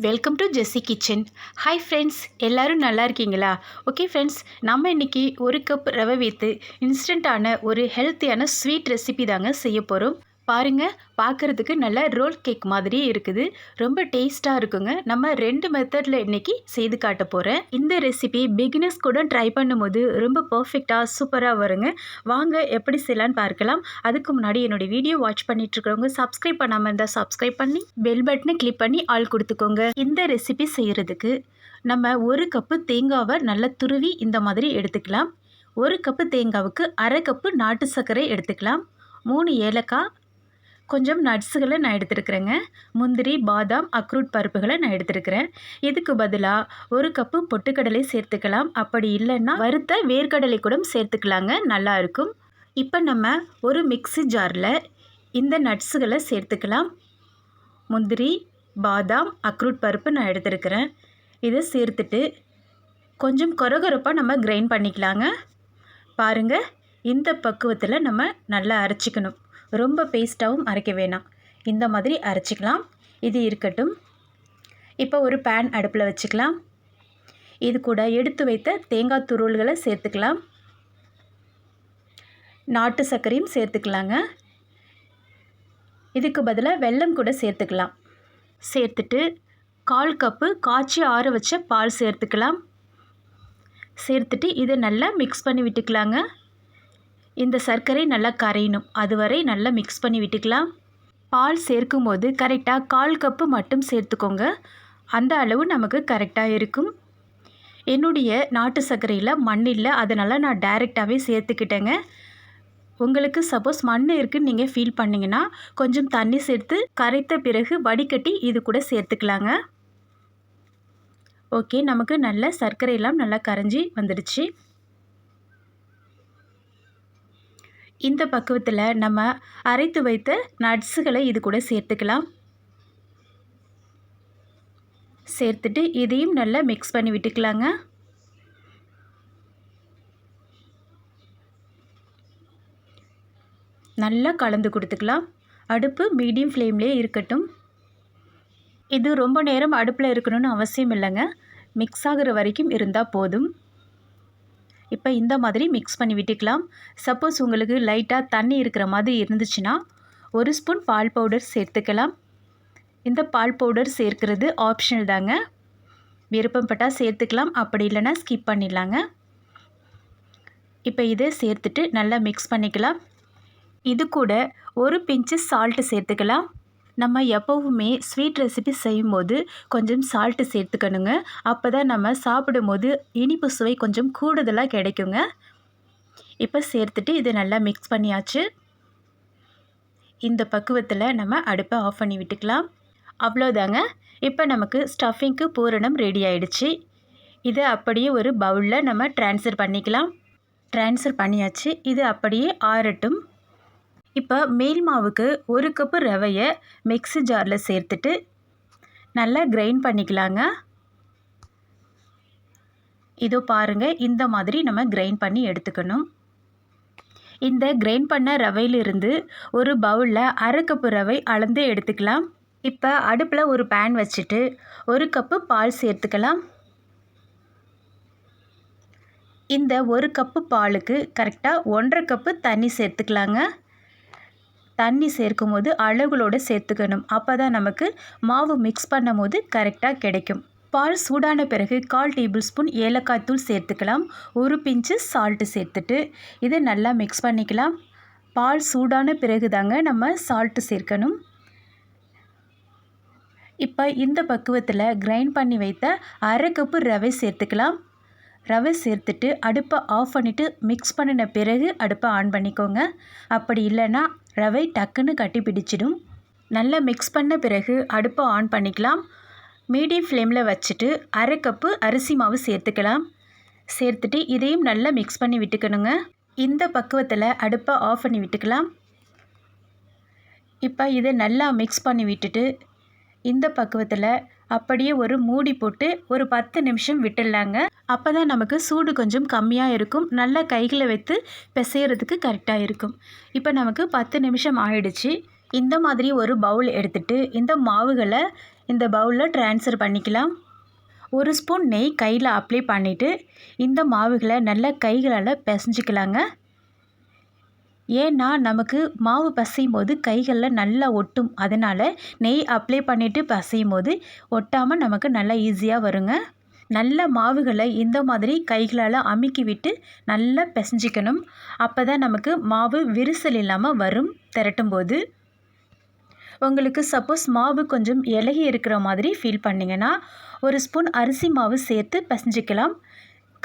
Welcome to Jessy kitchen hi friends எல்லோரும் நல்லா இருக்கீங்களா? ஓகே ஃப்ரெண்ட்ஸ் நம்ம இன்றைக்கி ஒரு கப் ரவை வைத்து இன்ஸ்டண்ட்டான ஒரு ஹெல்த்தியான ஸ்வீட் ரெசிபி தாங்க செய்ய போகிறோம் பாருங்கள் பார்க்குறதுக்கு நல்ல ரோல் கேக் மாதிரியே இருக்குது. ரொம்ப டேஸ்ட்டாக இருக்குங்க. நம்ம ரெண்டு மெத்தடில் இன்றைக்கி செய்து காட்ட போகிறேன் இந்த ரெசிபி பிகினர்ஸ் கூட ட்ரை பண்ணும்போது ரொம்ப பர்ஃபெக்டாக சூப்பராக வருங்க. வாங்க எப்படி செய்யலான்னு பார்க்கலாம். அதுக்கு முன்னாடி என்னுடைய வீடியோ வாட்ச் பண்ணிட்டு இருக்கிறவங்க சப்ஸ்கிரைப் பண்ணாமல் இருந்தால் சப்ஸ்கிரைப் பண்ணி பெல் பட்டனை கிளிக் பண்ணி ஆள் கொடுத்துக்கோங்க. இந்த ரெசிபி செய்கிறதுக்கு நம்ம ஒரு கப்பு தேங்காவை நல்லா துருவி இந்த மாதிரி எடுத்துக்கலாம். ஒரு கப்பு தேங்காவுக்கு அரை கப்பு நாட்டு சர்க்கரை எடுத்துக்கலாம். மூணு ஏலக்காய் கொஞ்சம் நட்ஸுகளை நான் எடுத்துருக்குறேங்க. முந்திரி பாதாம் அக்ரூட் பருப்புகளை நான் எடுத்துருக்கிறேன். இதுக்கு பதிலாக ஒரு கப்பு பொட்டுக்கடலை சேர்த்துக்கலாம். அப்படி இல்லைன்னா வறுத்த வேர்க்கடலை கூட சேர்த்துக்கலாங்க. நல்லாயிருக்கும் இப்போ நம்ம ஒரு மிக்ஸி ஜாரில் இந்த நட்ஸுகளை சேர்த்துக்கலாம். முந்திரி பாதாம் அக்ரூட் பருப்பு நான் எடுத்துருக்கிறேன். இதை சேர்த்துட்டு கொஞ்சம் கொரகொரப்பாக நம்ம கிரைண்ட் பண்ணிக்கலாங்க. பாருங்கள் இந்த பக்குவத்தில் நம்ம நல்லா அரைச்சிக்கணும். ரொம்ப பேஸ்ட்டாகவும் அரைக்க வேணாம். இந்த மாதிரி அரைச்சிக்கலாம். இது இருக்கட்டும். இப்போ ஒரு பேன் அடுப்பில் வச்சுக்கலாம். இது கூட எடுத்து வைத்த தேங்காய் துருள்களை சேர்த்துக்கலாம். நாட்டு சர்க்கரையும் சேர்த்துக்கலாங்க. இதுக்கு பதிலாக வெல்லம் கூட சேர்த்துக்கலாம். சேர்த்துட்டு கால் கப்பு காய்ச்சி ஆற வச்ச பால் சேர்த்துக்கலாம். சேர்த்துட்டு இதை நல்லா மிக்ஸ் பண்ணி விட்டுக்கலாங்க. இந்த சர்க்கரை நல்லா கரையணும். அதுவரை நல்லா மிக்ஸ் பண்ணி விட்டுக்கலாம். பால் சேர்க்கும் போது கரெக்டாக கால் கப்பு மட்டும் சேர்த்துக்கோங்க. அந்த அளவு நமக்கு கரெக்டாக இருக்கும். என்னுடைய நாட்டு சர்க்கரையில் மண் இல்லை அதனால் நான் டைரெக்டாகவே சேர்த்துக்கிட்டேங்க. உங்களுக்கு சப்போஸ் மண் இருக்குன்னு நீங்கள் ஃபீல் பண்ணிங்கன்னா கொஞ்சம் தண்ணி சேர்த்து கரைத்த பிறகு வடிகட்டி இது கூட சேர்த்துக்கலாங்க. ஓகே நமக்கு நல்ல சர்க்கரையெல்லாம் நல்லா கரைஞ்சி வந்துடுச்சு. இந்த பக்குவத்தில் நம்ம அரைத்து வைத்த நட்ஸுகளை இது கூட சேர்த்துக்கலாம். சேர்த்துட்டு இதையும் நல்லா மிக்ஸ் பண்ணி விட்டுக்கலாங்க. நல்லா கலந்து கொடுத்துக்கலாம். அடுப்பு மீடியம் ஃப்ளேம்லேயே இருக்கட்டும். இது ரொம்ப நேரம் அடுப்பில் இருக்கணும்னு அவசியம் இல்லைங்க. மிக்ஸ் ஆகிற வரைக்கும் இருந்தால் போதும். இப்போ இந்த மாதிரி மிக்ஸ் பண்ணி விட்டுக்கலாம். சப்போஸ் உங்களுக்கு லைட்டாக தண்ணி இருக்கிற மாதிரி இருந்துச்சுன்னா ஒரு ஸ்பூன் பால் பவுடர் சேர்த்துக்கலாம். இந்த பால் பவுடர் சேர்க்கிறது ஆப்ஷனல் தாங்க. விருப்பப்பட்டால் சேர்த்துக்கலாம் அப்படி இல்லைன்னா ஸ்கிப் பண்ணிடலாங்க. இப்போ இதை சேர்த்துட்டு நல்லா மிக்ஸ் பண்ணிக்கலாம். இது கூட ஒரு பிஞ்சு சால்ட்டு சேர்த்துக்கலாம். நம்ம எப்போவுமே ஸ்வீட் ரெசிபி செய்யும்போது கொஞ்சம் சால்ட்டு சேர்த்துக்கணுங்க. அப்போ தான் நம்ம சாப்பிடும்போது இனிப்பு சுவை கொஞ்சம் கூடுதலாக கிடைக்குங்க. இப்போ சேர்த்துட்டு இதை நல்லா மிக்ஸ் பண்ணியாச்சு. இந்த பக்குவத்தில் நம்ம அடுப்பை ஆஃப் பண்ணி விட்டுக்கலாம். அவ்வளோதாங்க இப்போ நமக்கு ஸ்டஃபிங்க்கு பூரணம் ரெடி ஆயிடுச்சு. இதை அப்படியே ஒரு பவுலில் நம்ம ட்ரான்ஸ்ஃபர் பண்ணிக்கலாம். ட்ரான்ஸ்ஃபர் பண்ணியாச்சு. இது அப்படியே ஆறட்டும். இப்போ மேல் மாவுக்கு ஒரு கப்பு ரவையை மிக்ஸி ஜாரில் சேர்த்துட்டு நல்லா கிரைண்ட் பண்ணிக்கலாங்க. இதோ பாருங்கள் இந்த மாதிரி நம்ம கிரைண்ட் பண்ணி எடுத்துக்கணும். இந்த கிரைண்ட் பண்ண ரவையிலிருந்து ஒரு பவுலில் அரை கப்பு ரவை அளந்து எடுத்துக்கலாம். இப்போ அடுப்பில் ஒரு பேன் வச்சுட்டு ஒரு கப்பு பால் சேர்த்துக்கலாம். இந்த ஒரு கப்பு பாலுக்கு கரெக்டாக ஒன்றரை கப்பு தண்ணி சேர்த்துக்கலாங்க. தண்ணி சேர்க்கும் போது அளவுகளோடு சேர்த்துக்கணும். அப்போ தான் நமக்கு மாவு மிக்ஸ் பண்ணும் போது கரெக்டாக கிடைக்கும். பால் சூடான பிறகு கால் டேபிள் ஸ்பூன் ஏலக்காய் தூள் சேர்த்துக்கலாம். ஒரு பிஞ்சு சால்ட்டு சேர்த்துட்டு இதை நல்லா மிக்ஸ் பண்ணிக்கலாம். பால் சூடான பிறகு தாங்க நம்ம சால்ட்டு சேர்க்கணும். இப்போ இந்த பக்குவத்தில் கிரைண்ட் பண்ணி வைத்த அரை கப்பு ரவை சேர்த்துக்கலாம். ரவை சேர்த்துட்டு அடுப்பை ஆஃப் பண்ணிவிட்டு மிக்ஸ் பண்ணின பிறகு அடுப்பை ஆன் பண்ணிக்கோங்க. அப்படி இல்லைன்னா ரவை டக்குன்னு கட்டி பிடிச்சிடும் நல்லா மிக்ஸ் பண்ண பிறகு அடுப்பை ஆன் பண்ணிக்கலாம். மீடியம் ஃப்ளேமில் வச்சுட்டு அரை கப்பு அரிசி மாவு சேர்த்துக்கலாம். சேர்த்துட்டு இதையும் நல்லா மிக்ஸ் பண்ணி விட்டுக்கணுங்க. இந்த பக்குவத்தில் அடுப்பை ஆஃப் பண்ணி விட்டுக்கலாம். இப்போ இதை நல்லா மிக்ஸ் பண்ணி விட்டுட்டு இந்த பக்குவத்தில் அப்படியே ஒரு மூடி போட்டு ஒரு பத்து நிமிஷம் விட்டுடலாங்க. அப்போ தான் நமக்கு சூடு கொஞ்சம் கம்மியாக இருக்கும். நல்லா கைகளை வைத்து பிசைகிறதுக்கு கரெக்டாக இருக்கும். இப்போ நமக்கு பத்து நிமிஷம் ஆயிடுச்சு. இந்த மாதிரி ஒரு பவுல் எடுத்துட்டு இந்த மாவுகளை இந்த பவுலில் ட்ரான்ஸ்ஃபர் பண்ணிக்கலாம். ஒரு ஸ்பூன் நெய் கையில் அப்ளை பண்ணிவிட்டு இந்த மாவுகளை நல்லா கைகளால் பிசைஞ்சிக்கலாங்க. ஏன்னா நமக்கு மாவு பசையும் போது கைகளில் நல்லா ஒட்டும். அதனால் நெய் அப்ளை பண்ணிவிட்டு பசையும் போது ஒட்டாமல் நமக்கு நல்லா ஈஸியாக வருங்க. நல்ல மாவுகளை இந்த மாதிரி கைகளால் அமுக்கி விட்டு நல்லா பிசைஞ்சிக்கணும். அப்போ தான் நமக்கு மாவு விரிசல் இல்லாமல் வரும் திரட்டும் போது உங்களுக்கு சப்போஸ் மாவு கொஞ்சம் இலகி இருக்கிற மாதிரி ஃபீல் பண்ணிங்கன்னா ஒரு ஸ்பூன் அரிசி மாவு சேர்த்து பிசைஞ்சிக்கலாம்.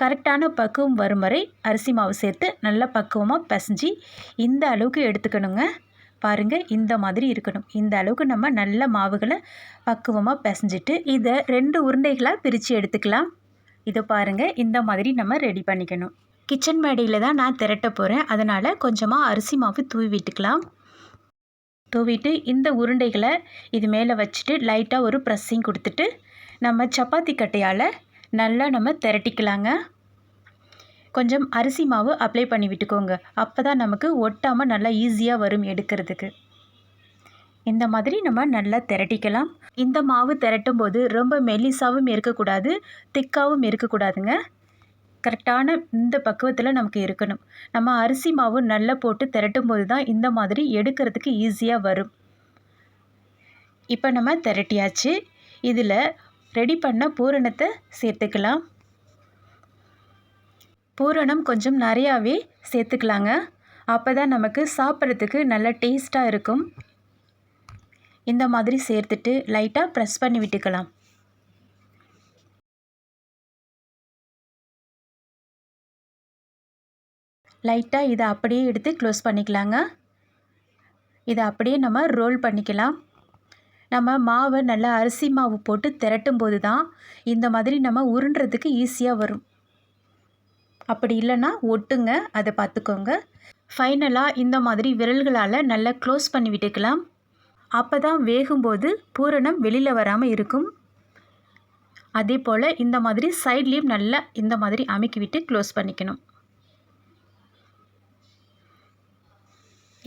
கரெக்டான பக்குவம் வரும் வரை அரிசி மாவு சேர்த்து நல்லா பக்குவமாக பிசைஞ்சி இந்த அளவுக்கு எடுத்துக்கணுங்க. பாருங்கள் இந்த மாதிரி இருக்கணும். இந்த அளவுக்கு நம்ம நல்ல மாவுகளை பக்குவமாக பிசைஞ்சிட்டு இதை ரெண்டு உருண்டைகளாக பிரித்து எடுத்துக்கலாம். இதை பாருங்கள் இந்த மாதிரி நம்ம ரெடி பண்ணிக்கணும். கிச்சன் மேடையில் தான் நான் திரட்ட போகிறேன் அதனால் கொஞ்சமாக அரிசி மாவு தூவி விட்டுக்கலாம். தூவிட்டு இந்த உருண்டைகளை இது மேலே வச்சுட்டு லைட்டாக ஒரு ப்ரெஸ்ஸிங் கொடுத்துட்டு நம்ம சப்பாத்தி கட்டையால் நல்லா நம்ம திரட்டிக்கலாங்க. கொஞ்சம் அரிசி மாவு அப்ளை பண்ணி விட்டுக்கோங்க. அப்போ தான் நமக்கு ஒட்டாமல் நல்லா ஈஸியாக வரும் எடுக்கிறதுக்கு. இந்த மாதிரி நம்ம நல்லா திரட்டிக்கலாம். இந்த மாவு திரட்டும் போது ரொம்ப மெலிசாவும் இருக்கக்கூடாது திக்காவும் இருக்கக்கூடாதுங்க. கரெக்டான இந்த பக்குவத்தில் நமக்கு இருக்கணும். நம்ம அரிசி மாவு நல்லா போட்டு திரட்டும் போது தான் இந்த மாதிரி எடுக்கிறதுக்கு ஈஸியாக வரும். இப்போ நம்ம திரட்டியாச்சு. இதில் ரெடி பண்ண பூரணத்தை சேர்த்துக்கலாம். பூரணம் கொஞ்சம் நிறையாவே சேர்த்துக்கலாங்க. அப்போ தான் நமக்கு சாப்பிட்றதுக்கு நல்ல டேஸ்ட்டாக இருக்கும். இந்த மாதிரி சேர்த்துட்டு லைட்டாக ப்ரெஸ் பண்ணி விட்டுக்கலாம். லைட்டாக இதை அப்படியே எடுத்து க்ளோஸ் பண்ணிக்கலாங்க. இதை அப்படியே நம்ம ரோல் பண்ணிக்கலாம். நம்ம மாவை நல்லா அரிசி மாவு போட்டு திரட்டும் போது தான் இந்த மாதிரி நம்ம உருண்டுறதுக்கு ஈஸியாக வரும். அப்படி இல்லைன்னா ஒட்டுங்க அதை பார்த்துக்கோங்க. ஃபைனலாக இந்த மாதிரி விரல்களால் நல்லா க்ளோஸ் பண்ணி விட்டுக்கலாம். அப்போ தான் வேகும்போது பூரணம் வெளியில் வராமல் இருக்கும். அதே போல் இந்த மாதிரி சைட்லேயும் நல்லா இந்த மாதிரி அமைக்கி விட்டு க்ளோஸ் பண்ணிக்கணும்.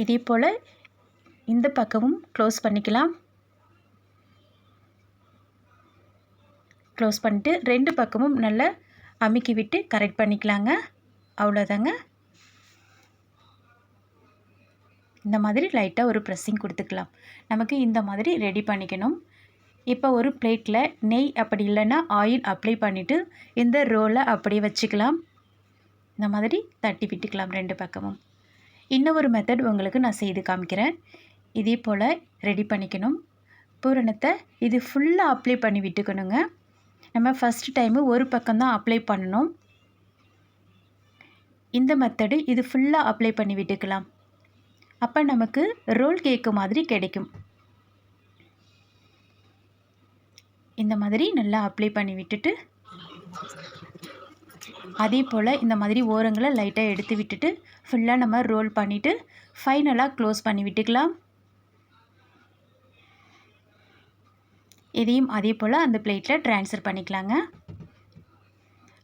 இதே போல் இந்த பக்கமும் க்ளோஸ் பண்ணிக்கலாம். க்ளோஸ் பண்ணிட்டு ரெண்டு பக்கமும் நல்லா அமுக்கி விட்டு கரெக்ட் பண்ணிக்கலாங்க. அவ்வளோதாங்க. இந்த மாதிரி லைட்டாக ஒரு ப்ரெஸ்ஸிங் கொடுத்துக்கலாம். நமக்கு இந்த மாதிரி ரெடி பண்ணிக்கணும். இப்போ ஒரு பிளேட்டில் நெய் அப்படி இல்லைன்னா ஆயில் அப்ளை பண்ணிவிட்டு இந்த ரோலை அப்படியே வச்சுக்கலாம். இந்த மாதிரி தட்டி விட்டுக்கலாம் ரெண்டு பக்கமும். இன்னும் ஒரு மெத்தட் உங்களுக்கு நான் செய்து காமிக்கிறேன். இதே போல் ரெடி பண்ணிக்கணும். பூரணத்தை இது ஃபுல்லாக அப்ளை பண்ணி விட்டுக்கணுங்க. நம்ம ஃபஸ்ட் டைமு ஒரு பக்கம் தான் அப்ளை பண்ணணும். இந்த மெத்தடு இது ஃபுல்லாக அப்ளை பண்ணி விட்டுக்கலாம். அப்போ நமக்கு ரோல் கேக்கு மாதிரி கிடைக்கும். இந்த மாதிரி நல்லா அப்ளை பண்ணி விட்டுட்டு அதே போல் இந்த மாதிரி ஓரங்களை லைட்டாக எடுத்து விட்டுட்டு ஃபுல்லாக நம்ம ரோல் பண்ணிவிட்டு ஃபைனலாக க்ளோஸ் பண்ணி விட்டுக்கலாம். இதையும் அதே போல் அந்த பிளேட்டில் ட்ரான்ஸ்ஃபர் பண்ணிக்கலாங்க.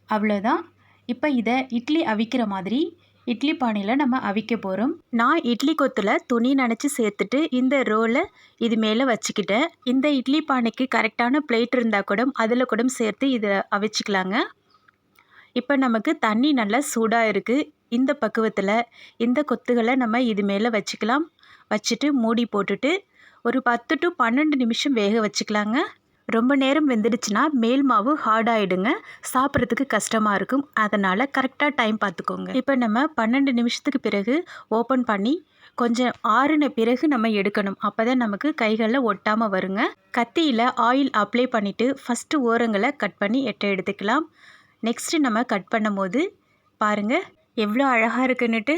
அவ்வளோதான் இப்போ இதை இட்லி அவிக்கிற மாதிரி இட்லி பானையில் நம்ம அவிக்க போகிறோம் நான் இட்லி கொத்தில் துணி நினச்சி சேர்த்துட்டு இந்த ரோலை இது மேலே வச்சுக்கிட்டேன். இந்த இட்லி பானைக்கு கரெக்டான பிளேட் இருந்தால் கூட அதில் கூட சேர்த்து இதை அவிச்சிக்கலாங்க. இப்போ நமக்கு தண்ணி நல்லா சூடாக இருக்குது இந்த பக்குவத்தில் இந்த கொத்துகளை நம்ம இது மேலே வச்சுக்கலாம். வச்சுட்டு மூடி போட்டுட்டு ஒரு பத்து டு பன்னெண்டு நிமிஷம் வேக வச்சுக்கலாங்க. ரொம்ப நேரம் வெந்துடுச்சுன்னா மேல் மாவு ஹார்ட் ஆகிடுங்க சாப்பிட்றதுக்கு கஷ்டமாக இருக்கும். அதனால் கரெக்டாக டைம் பார்த்துக்கோங்க. இப்போ நம்ம பன்னெண்டு நிமிஷத்துக்கு பிறகு ஓப்பன் பண்ணி கொஞ்சம் ஆறுன பிறகு நம்ம எடுக்கணும். அப்போ தான் நமக்கு கைகளில் ஒட்டாமல் வருங்க. கத்தியில் ஆயில் அப்ளை பண்ணிவிட்டு ஃபஸ்ட்டு ஓரங்களை கட் பண்ணி எட்ட எடுத்துக்கலாம். நெக்ஸ்ட்டு நம்ம கட் பண்ணும்போது பாருங்கள் எவ்வளோ அழகாக இருக்குன்னுட்டு.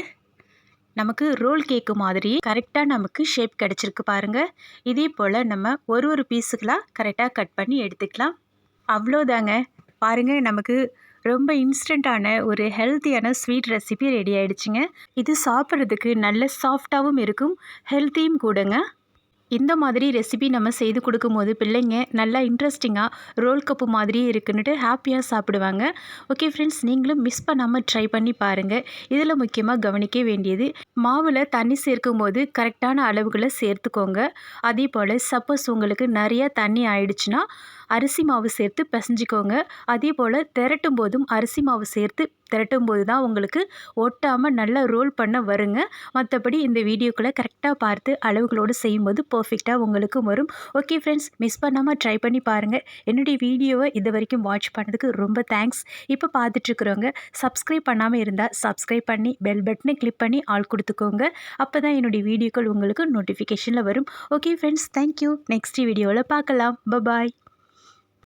நமக்கு ரோல் கேக்கு மாதிரி கரெக்டாக நமக்கு ஷேப் கிடச்சிருக்கு பாருங்கள் இதே போல் நம்ம ஒரு ஒரு பீஸுகளாக கரெக்டாக கட் பண்ணி எடுத்துக்கலாம். அவ்வளோதாங்க. பாருங்கள் நமக்கு ரொம்ப இன்ஸ்டண்ட்டான ஒரு ஹெல்த்தியான ஸ்வீட் ரெசிபி ரெடி ஆகிடுச்சிங்க இது சாப்பிட்றதுக்கு நல்ல சாஃப்டாகவும் இருக்கும் ஹெல்த்தியும் கூடங்க. இந்த மாதிரி ரெசிபி நம்ம செய்து கொடுக்கும்போது பிள்ளைங்க நல்லா இன்ட்ரெஸ்டிங்காக ரோல் கப்பு மாதிரியே இருக்குன்னுட்டு ஹாப்பியாக சாப்பிடுவாங்க. ஓகே ஃப்ரெண்ட்ஸ் நீங்களும் மிஸ் பண்ணாமல் ட்ரை பண்ணி பாருங்கள் இதில் முக்கியமாக கவனிக்க வேண்டியது மாவில் தண்ணி சேர்க்கும்போது கரெக்டான அளவுகளை சேர்த்துக்கோங்க. அதே போல் சப்போஸ் உங்களுக்கு நிறையா தண்ணி ஆயிடுச்சுன்னா அரிசி மாவு சேர்த்து பிசைஞ்சிக்கோங்க. அதே போல் திரட்டும் போதும் அரிசி மாவு சேர்த்து திரட்டும் போது தான் உங்களுக்கு ஒட்டாமல் நல்லா ரோல் பண்ண வருங்க. மற்றபடி இந்த வீடியோக்களை கரெக்டாக பார்த்து அளவுகளோடு செய்யும்போது பர்ஃபெக்டாக உங்களுக்கும் வரும். ஓகே ஃப்ரெண்ட்ஸ் மிஸ் பண்ணாமல் ட்ரை பண்ணி பாருங்கள் என்னுடைய வீடியோவை இது வரைக்கும் வாட்ச் பண்ணதுக்கு ரொம்ப தேங்க்ஸ் இப்போ பார்த்துட்ருக்குறவங்க சப்ஸ்கிரைப் பண்ணாமல் இருந்தால் சப்ஸ்கிரைப் பண்ணி பெல் பட்டனை கிளிக் பண்ணி ஆள் கொடுத்துக்கோங்க. அப்போ தான் என்னுடைய வீடியோக்கள் உங்களுக்கு நோட்டிஃபிகேஷனில் வரும். ஓகே ஃப்ரெண்ட்ஸ் தேங்க்யூ நெக்ஸ்ட் வீடியோவில் பார்க்கலாம். பபாய்